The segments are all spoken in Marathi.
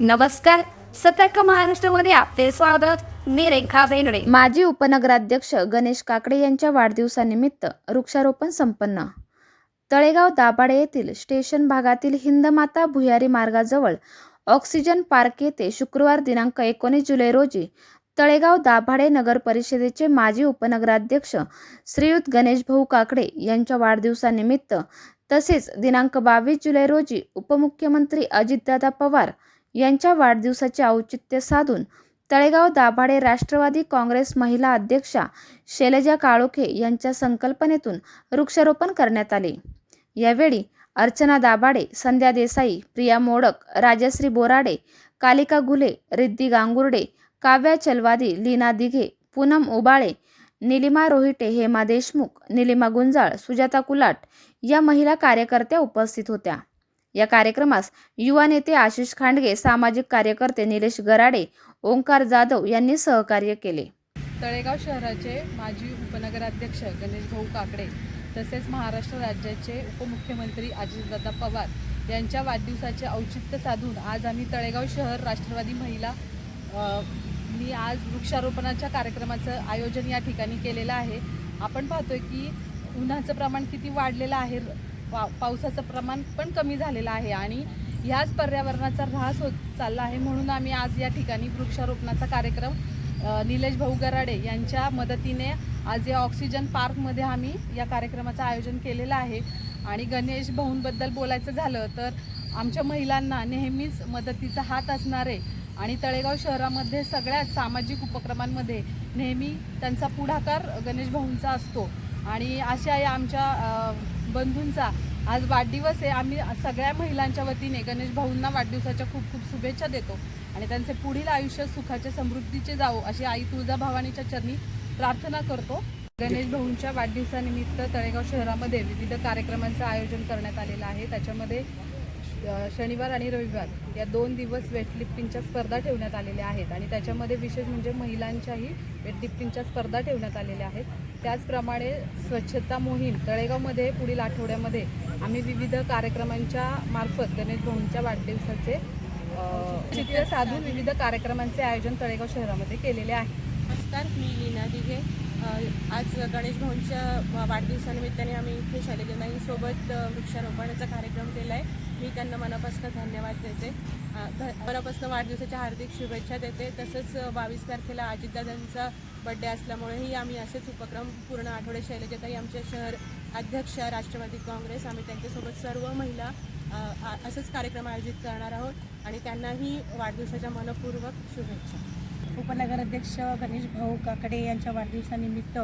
नमस्कार. सतर्क महाराष्ट्रामध्ये आपले स्वागत. मी रेखा बेनडे माजी उपनगराध्यक्ष गणेश काकडे यांच्या वाढदिवसानिमित्त वृक्षारोपण संपन्न. तळेगाव दाभाडे येथील स्टेशन भागातील हिंदमाता भुयारी मार्गाजवळ ऑक्सिजन पार्क येथे शुक्रवार दिनांक एकोणीस जुलै रोजी तळेगाव दाभाडे नगर परिषदेचे माजी उपनगराध्यक्ष श्रीयुत गणेश भाऊ काकडे यांच्या वाढदिवसानिमित्त तसेच दिनांक बावीस जुलै रोजी उपमुख्यमंत्री अजितदादा पवार यांच्या वाढदिवसाचे औचित्य साधून तळेगाव दाभाडे राष्ट्रवादी काँग्रेस महिला अध्यक्षा शैलजा काळोखे यांच्या संकल्पनेतून वृक्षारोपण करण्यात आले. यावेळी अर्चना दाभाडे संध्या देसाई प्रिया मोडक राजश्री बोराडे कालिका गुले रिद्धी गांगुर्डे काव्या चलवादी लीना दिघे पूनम उबाळे निलिमा रोहिटे हेमा देशमुख निलिमा गुंजाळ सुजाता कुलाट या महिला कार्यकर्त्या उपस्थित होत्या. या कार्यक्रमास युवा नेते आशिष खांडगे सामाजिक कार्यकर्ते निलेश गराडे ओंकार जाधव यांनी सहकार्य केले. तळेगाव शहराचे माजी उपनगराध्यक्ष गणेश भाऊ काकडे तसेच महाराष्ट्र राज्याचे उपमुख्यमंत्री अजितदादा पवार यांच्या वाढदिवसाचे औचित्य साधून आज आम्ही तळेगाव शहर राष्ट्रवादी महिला मी आज वृक्षारोपणाच्या कार्यक्रमाचं आयोजन या ठिकाणी केलेलं आहे. आपण पाहतोय की उन्हाचं प्रमाण किती वाढलेलं आहे. पा पावसाचं प्रमाण पण कमी झालेलं आहे आणि ह्याच पर्यावरणाचा ऱ्हास होत चालला आहे म्हणून आम्ही आज या ठिकाणी वृक्षारोपणाचा कार्यक्रम निलेश भाऊ गराडे यांच्या मदतीने आज या ऑक्सिजन पार्कमध्ये आम्ही या कार्यक्रमाचं आयोजन केलेलं आहे. आणि गणेश भाऊंबद्दल बोलायचं झालं तर आमच्या महिलांना नेहमीच मदतीचा हात असणारे आणि तळेगाव शहरामध्ये सगळ्याच सामाजिक उपक्रमांमध्ये नेहमी त्यांचा पुढाकार गणेश भाऊंचा असतो. आणि अशा या आमच्या बंधूंचा आज वाढदिवस आहे. आम्ही सगळ्या महिलांच्या वतीने गणेश भाऊंना वाढदिवसाच्या खूप खूप शुभेच्छा देतो आणि त्यांचे पुढील आयुष्य सुखाचे समृद्धीचे जावो अशी आई तुळजा भवानीच्या चरणी प्रार्थना करतो. गणेश भाऊंच्या वाढदिवसानिमित्त तळेगाव शहरामध्ये विविध कार्यक्रमांचं आयोजन करण्यात आलेलं आहे. त्याच्यामध्ये शनिवार आणि रविवार या दोन दिवस वेटलिफ्टिंगच्या स्पर्धा ठेवण्यात आलेल्या आहेत आणि त्याच्यामध्ये विशेष म्हणजे महिलांच्याही वेटलिफ्टिंगच्या स्पर्धा ठेवण्यात आलेल्या आहेत. त्याचप्रमाणे स्वच्छता मोहीम तळेगावमध्ये पुढील आठवड्यामध्ये आम्ही विविध कार्यक्रमांच्या मार्फत गणेश भाऊंच्या वाढदिवसाचे चित्र साधून विविध कार्यक्रमांचे आयोजन तळेगाव शहरामध्ये केलेले आहे. नमस्कार मी लीना दिघे. आज गणेश भाऊंच्या वाढदिवसानिमित्ताने आम्ही इथे शैलजनाईसोबत वृक्षारोपणाचा कार्यक्रम केला आहे मी त्यांना मनापासून धन्यवाद देते. ध- मनापासून वाढदिवसाच्या हार्दिक शुभेच्छा देते. तसंच बावीस तारखेला अजितदादांचा बड्डे असल्यामुळेही आम्ही असेच उपक्रम पूर्ण आठवडे शैलजताई आमच्या शहर अध्यक्ष राष्ट्रवादी काँग्रेस आम्ही त्यांच्यासोबत सर्व महिला असंच असेच कार्यक्रम आयोजित करणार आहोत. आणि त्यांनाही वाढदिवसाच्या मनपूर्वक शुभेच्छा. उपनगराध्यक्ष गणेश भाऊ काकडे यांच्या वाढदिवसानिमित्त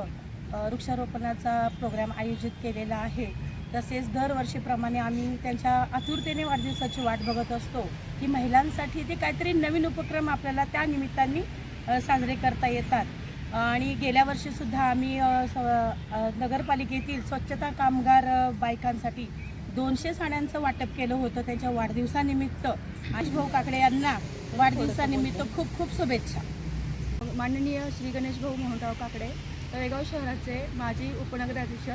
वृक्षारोपणाचा प्रोग्राम आयोजित केलेला आहे. तसेच दरवर्षीप्रमाणे आम्ही त्यांच्या आतुरतेने वाढदिवसाची वाट बघत असतो की महिलांसाठी ते काहीतरी नवीन उपक्रम आपल्याला त्या निमित्ताने साजरे करता येतात. आणि गेल्या वर्षीसुद्धा आम्ही स- नगरपालिकेतील स्वच्छता कामगार बायकांसाठी दोनशे साड्यांचं वाटप केलं होतं त्यांच्या वाढदिवसानिमित्त. आशभाऊ काकडे यांना वाढदिवसानिमित्त खूप खूप शुभेच्छा. माननीय श्री गणेश भाऊ मोहनराव काकडे तळेगाव शहराचे माजी उपनगराध्यक्ष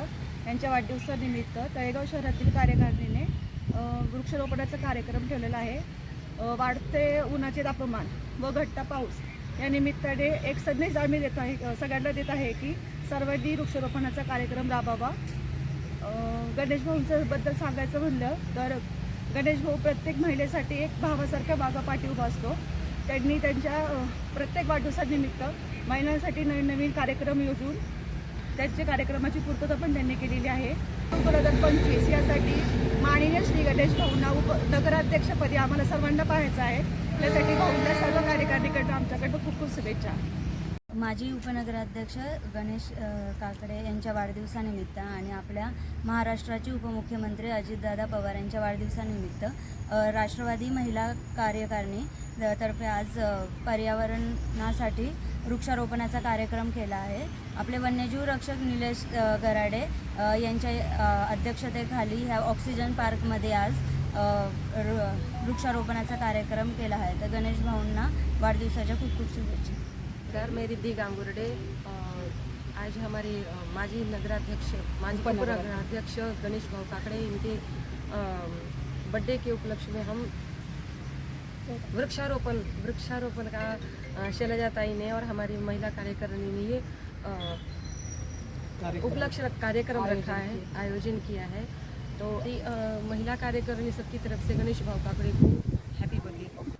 यांच्या वाढदिवसानिमित्त तळेगाव शहरातील कार्यकारिणीने वृक्षारोपणाचा कार्यक्रम ठेवलेला आहे. वाढते उन्हाचे तापमान व घट्टा पाऊस या निमित्ताने एक संदेश आम्ही देत आहे सगळ्यांना देत आहे की सर्वांनी वृक्षारोपणाचा कार्यक्रम राबावा गणेश भाऊंचं बद्दल सांगायचं म्हणलं तर गणेश भाऊ प्रत्येक महिलेसाठी एक भावासारखा मागापाठी उभा असतो. त्यांनी त्यांच्या प्रत्येक वाढदिवसानिमित्त महिलांसाठी नवीन नवीन कार्यक्रम योजून त्यांच्या कार्यक्रमाची पूर्तता पण त्यांनी केलेली आहे. दोन हजार पंचवीस यासाठी माननीय श्री गणेश भाऊंना उप नगराध्यक्षपदी आम्हाला सर्वांना पाहायचं आहे. त्यासाठी भाऊंना सर्व कार्यकारिणीकडनं आमच्याकडनं खूप खूप शुभेच्छा. माजी उपनगराध्यक्ष गणेश काकडे यांच्या वाढदिवसानिमित्त आणि आपल्या महाराष्ट्राचे उपमुख्यमंत्री अजितदादा पवार यांच्या वाढदिवसानिमित्त राष्ट्रवादी महिला कार्यकारिणी तर्फे आज पर्यावरणासाठी वृक्षारोपणाचा कार्यक्रम केला आहे. आपले वन्यजीव रक्षक निलेश गराडे यांच्या अध्यक्षतेखाली ह्या ऑक्सिजन पार्कमध्ये आज वृक्षारोपणाचा कार्यक्रम केला आहे. तर गणेश भाऊंना वाढदिवसाच्या खूप खूप शुभेच्छा. नमस्कार मैं रिद्धि गांगुर्डे आज हमारे माजी नगराध्यक्ष माजी उपनगराध्यक्ष गणेश भाव काकड़े इनके बर्थडे के उपलक्ष्य में हम वृक्षारोपण वृक्षारोपण का शैलजाताई ने और हमारी महिला कार्यकारिणी ने ये उपलक्ष्य कार्यक्रम रखा है आयोजन किया है। तो महिला कार्यकारिणी सबकी तरफ़ से गणेश भाव काकड़े को